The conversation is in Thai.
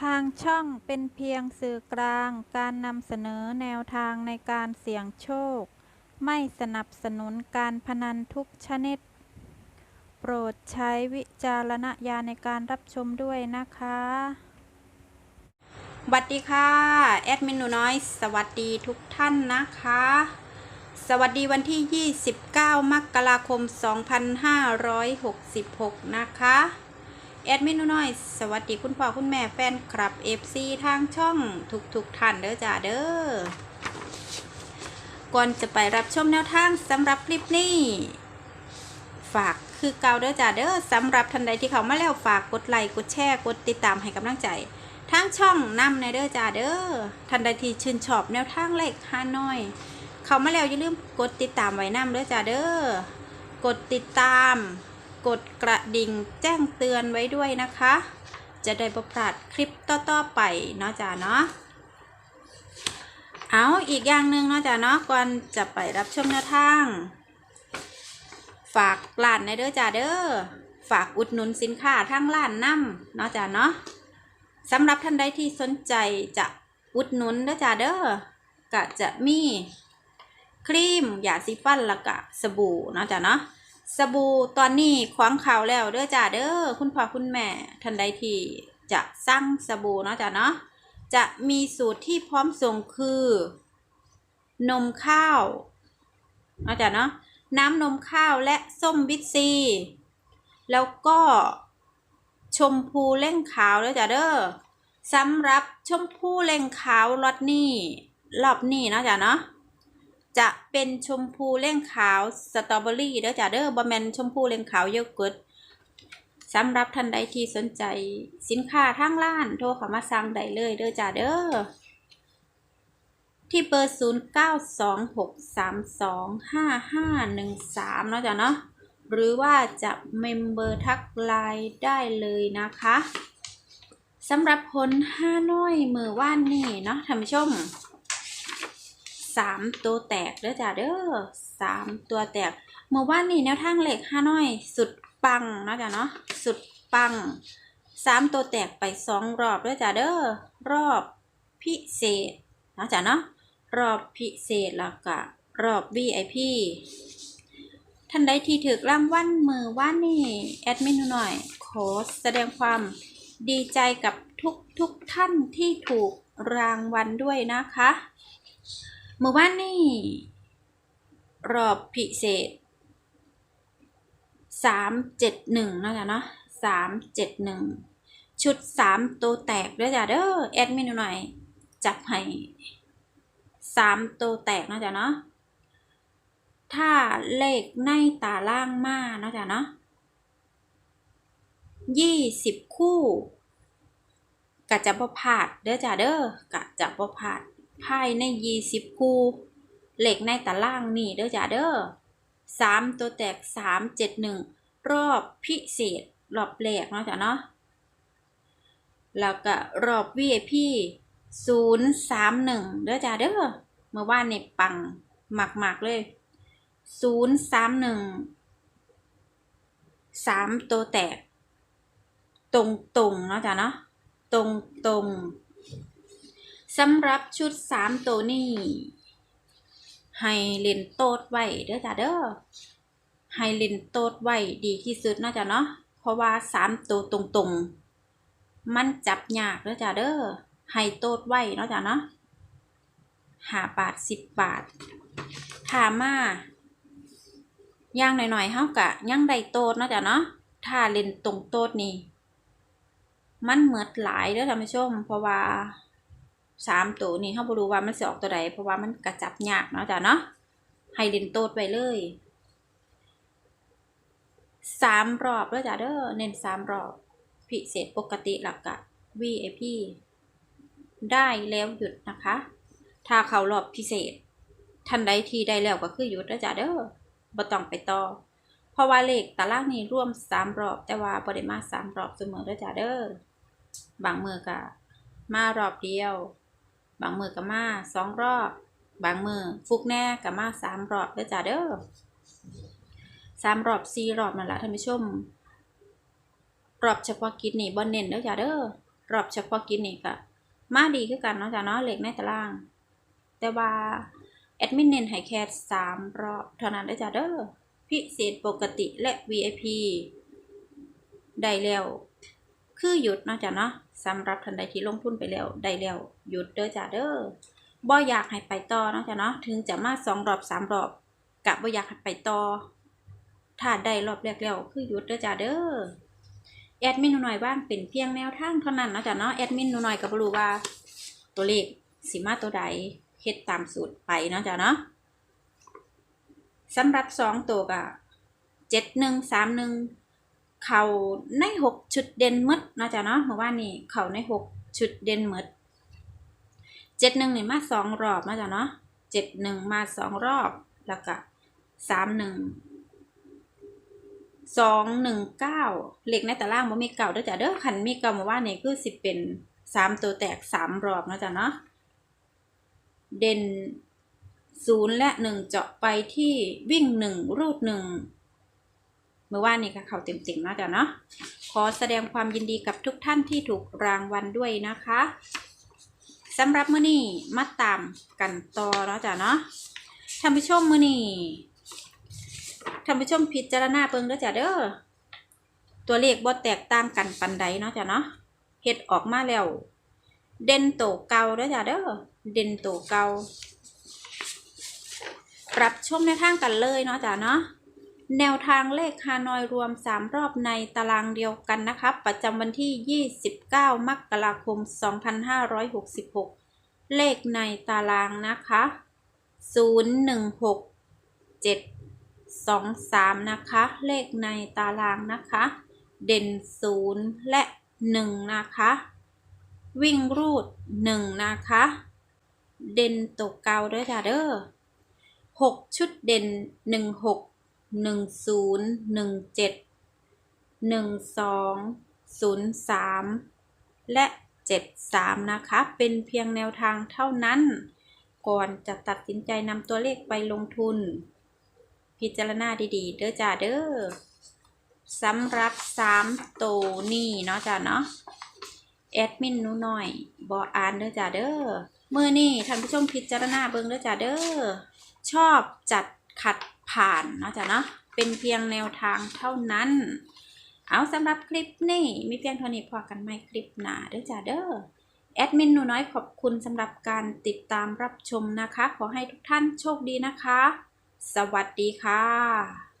ทางช่องเป็นเพียงสื่อกลางการนำเสนอแนวทางในการเสี่ยงโชค ไม่สนับสนุนการพนันทุกชนิด โปรดใช้วิจารณญาณในการรับชมด้วยนะคะสวัสดีค่ะแอดมินหนูน้อย สวัสดีทุกท่านนะคะ สวัสดีวันที่ 29 มกราคม 2566 นะคะ แอดมินนูน้อย สวัสดีคุณพ่อคุณแม่แฟนคลับ FC ทางช่องทุกๆท่านเด้อจ้าเด้อ ก่อนจะไปรับชมแนวทางสำหรับคลิปนี้ ฝากคือเก่าเด้อจ้าเด้อสำหรับท่านใดที่เขามาแล้วฝากกดไลค์กดแชร์กดติดตามให้กำลังใจทางช่องนำในเด้อจ้าเด้อท่านใดที่ชื่นชอบแนวทางเลขฮานอย เขามาแล้วอย่าลืมกดติดตามไว้นำเด้อจ้าเด้อกดติดตาม กดกระดิ่งแจ้งเตือนไว้ด้วยนะคะ จะได้ประพลาดคลิปต่อๆไปเนาะจ้าเนาะเอาอีกอย่างหนึ่งเนาะจ้าเนาะก่อนจะไปรับชมแนวทาง ฝากร้านในเด้อจ้าเด้อฝากอุดหนุนสินค้าทางร้านนำเนาะจ้าเนาะสำหรับท่านใดที่สนใจจะอุดหนุนเด้อจ้าเด้อก็จะมีครีมยาสีฟันแล้วก็สบู่เนาะจ้าเนาะ สบู่ตอนนี้ขว้างเขาแล้วเด้อจ้าเด้อคุณพ่อคุณแม่ท่านใดที่จะสั่งสบู่เนาะจ้าเนาะจะมีสูตรที่พร้อมส่งคือ นมข้าวเนาะจ้าเนาะน้ำนมข้าวและส้มวิตซี แล้วก็ชมพูเล่งขาวแล้วจ้ะเด้อสำหรับชมพูเล่งขาวรถนี่รอบนี้เนาะจ้ะเนาะ จะเป็นชมพูเล่งขาวสตรอเบอรี่เด้อจ้ะเด้อบะแมนชมพูเล่งขาวโยเกิร์ตสำหรับท่านใดที่สนใจสินค้าทางร้าน โทรเข้ามาสั่งได้เลยเด้อจ้ะเด้อที่เบอร์ 0 9 2 6 3 2 5 5 1 3 เนาะจ้ะเนาะหรือว่าจะเมมเบอร์ทักไลน์ได้เลยนะคะสำหรับผลห้าน้อยมือว่านนี่เนาะท่านผู้ชม สามตัวแตกเด้อจ้าเด้อสามตัวแตกมือว่านนี่แนวทางเหล็กห้าน้อย สุดปังนะจ้ะเนาะสุดปังสามตัวแตกไปสองรอบเด้อจ้าเด้อรอบพิเศษนะจ้ะเนาะรอบพิเศษแล้วก็รอบ VIP ท่านใดที่ถือรางวัลมือว่านนี่ แอดมินหน่อย ขอแสดงความดีใจกับทุกทุกท่านที่ถูกรางวัลด้วยนะคะ มือวานนี่รอบพิเศษสามเจ็ดหนึ่งนะจ๊ะเนาะสามเจ็ดหนึ่งชุดสามตัวแตกด้วยจ้ะเด้อแอดมินหน่อย จับให้สามตัวแตกนะจ๊ะเนาะถ้าเลขในตาล่างมาเนาะจ้ะเนาะยี่สิบคู่กะจะบ่พลาดเด้อจ้ะเด้อกะจะบ่พลาด ภายในยี่สิบคู่เหลขในตาล่างนี่เด้อจ้ะเด้อสามตัวแตกสามเจ็ดหนึ่งรอบพิเศษรอบแรกเนาะจ้ะเนาะแล้วก็รอบ VIP ศูนย์สามหนึ่งเด้อจ้ะเด้อเมื่อวานในปังหมากๆเลยศูนย์สามหนึ่งสามตัวแตก ตรงตรงเนาะจ้ะเนาะตรงตรง สำหรับชุดสามตัวนี้ให้เล่นโตดไว้เด้อจ้ะเด้อให้เล่นโตดไว้ดีที่สุดนาะจ้ะเนาะเพราะว่าสามตัวตรงตรงๆมันจับยากเด้อจ้ะเด้อให้โตดไว้เนาะจ้ะเนาะห้าบาทสิบบาทถามมาย่างหน่อยๆเฮากะยังได้โตดเนาะจ้ะเนาะถ้าเล่นตรงโตดนี่มันเหมือดหลายเด้อท่านผู้ชม เพราะว่า สามตัวนี่เฮาบรู้ว่ามันสิออกตัวใดเพราะว่ามันกระจับยากเนาะจ้ะเนาะให้เล่นโตดไปเลยสามรอบเด้อจ้ะเด้อเน้นสามรอบพิเศษปกติหลักกะ VIP ได้แล้วหยุดนะคะ ถ้าเขารอบพิเศษท่านใดที่ได้แล้วก็คือหยุดแล้วจ้ะเด้อบ่ต้องไปต่อเพราะว่าเลขตารางนี้ร่วมสามรอบ แต่ว่าบ่ได้มาสามรอบเสมอแล้วจ้ะเด้อบางมือก็มารอบเดียว บางมือก็มาสองรอบ บางมือฟุกแน่ก็มาสามรอบแล้วจ้ะเด้อสามรอบสี่รอบนั่นแหละท่านผู้ชม รอบเฉพาะกิจนี่บ่เน้นแล้วจ้ะเด้อรอบเฉพาะกิจนี่ก็มาดีคือกันเนาะจ้ะเนาะเหลขในตาราง แต่ว่าแอดมินเน้นให้แค่สามรอบเท่านั้นได้อจ้ะเด้อพิเศษปกติและ VIP ได้แล้ว คือหยุดเนาะจ้ะเนาะสำหรับท่านใดที่ลงทุนไปแล้วได้แล้วหยุดเด้อจ้ะเด้อบ่อยากให้ไปต่อเนาะจ้ะเนาะถึงจะมาสองรอบสามรอบกะบ่อยากให้ไปต่อถ้าได้รอบแรกแล้วคือหยุดเด้อจ้ะเด้อแอดมินหนูหน่อยบ้างเป็นเพียงแนวทางเท่านั้นเนาะจ้ะเนาะแอดมินหนูหน่อยก็บ่รู้ว่า ตัวเลขสิมาตัวใดเฮ็ดตามสูตรไปเนาะจ้ะเนาะสำหรับสองตัวก็เจ็ดหนึ่งสามหนึ่ง เขาในหกชุดเด่นหมดนะจ๊ะเนาะเมื่อวานนี้เขาในหกชุดเด่นหมดเจ็ดหนึ่งนี่มาสองรอบนะจ๊ะเนาะเจ็ดหนึ่งมาสองรอบแล้วก็สามหนึ่งสองหนึ่งเก้าเหล็กในตารางบ่มีเก่าด้อจ้ะเด้อขันมีเก่าเมื่อวานนี้คือสิเป็นสามตัวแตกสามรอบนะจ๊ะเนาะเด่นศูนย์และหนึ่งเจาะไปที่วิ่งหนึ่งรูดหนึ่ง มื่อวานนี้ก็เขาเต็มๆนะจ้ะเนาะขอแสดงความยินดีกับทุกท่านที่ถูกรางวัลด้วยนะคะสำหรับมื้อนี้มาตามกันต่อเนาะจ้ะเนาะท่านผู้ชมมื้อนี้ท่านผู้ชมพิจารณาเบิ่งเด้อจ้ะเด้อตัวเลขบ่แตกต่างกันปานใดเนาะจ้ะเนาะเฮ็ดออกมาแล้ว เด่นโตเก่าเด้อจ้ะเด้อเด่นโตเก่าปรับชมในทางกันเลยเนาะจ้ะเนาะ แนวทางเลขฮานอยรวม 3 รอบในตารางเดียวกันนะคะประจำวันที่ 29 มกราคม 2566 เลขในตารางนะคะ 016 723 นะคะ เลขในตารางนะคะ เด่น 0 และ 1 นะคะ วิ่งรูด 1 นะคะ เด่นตกเกาด้วยจ้ะเด้อ6 ชุดเด่น 16 หนึ่งศูนย์หนึ่งเจ็ดหนึ่งสองศูนย์สามและเจ็ดสามนะคะ เป็นเพียงแนวทางเท่านั้น ก่อนจะตัดสินใจนำตัวเลขไปลงทุน พิจารณาดีๆ เด้อจ้าเด้อสำหรับสามตัวนี่เนาะจ้าเนาะแอดมินหนูหน่อยบออ่านเด้อจ้าเด้อเมื่อนี่ท่านผู้ชมพิจารณาเบิ่งเด้อจ้าเด้อชอบจัดขัด ผ่านเนาะจ้ะเนาะเป็นเพียงแนวทางเท่านั้น เอาสำหรับคลิปนี้มีเพียงเท่านี้พอกันไหมคลิปหน้าเด้อจ้าเด้อแอดมินหนูน้อยขอบคุณสำหรับการติดตามรับชมนะคะ ขอให้ทุกท่านโชคดีนะคะ สวัสดีค่ะ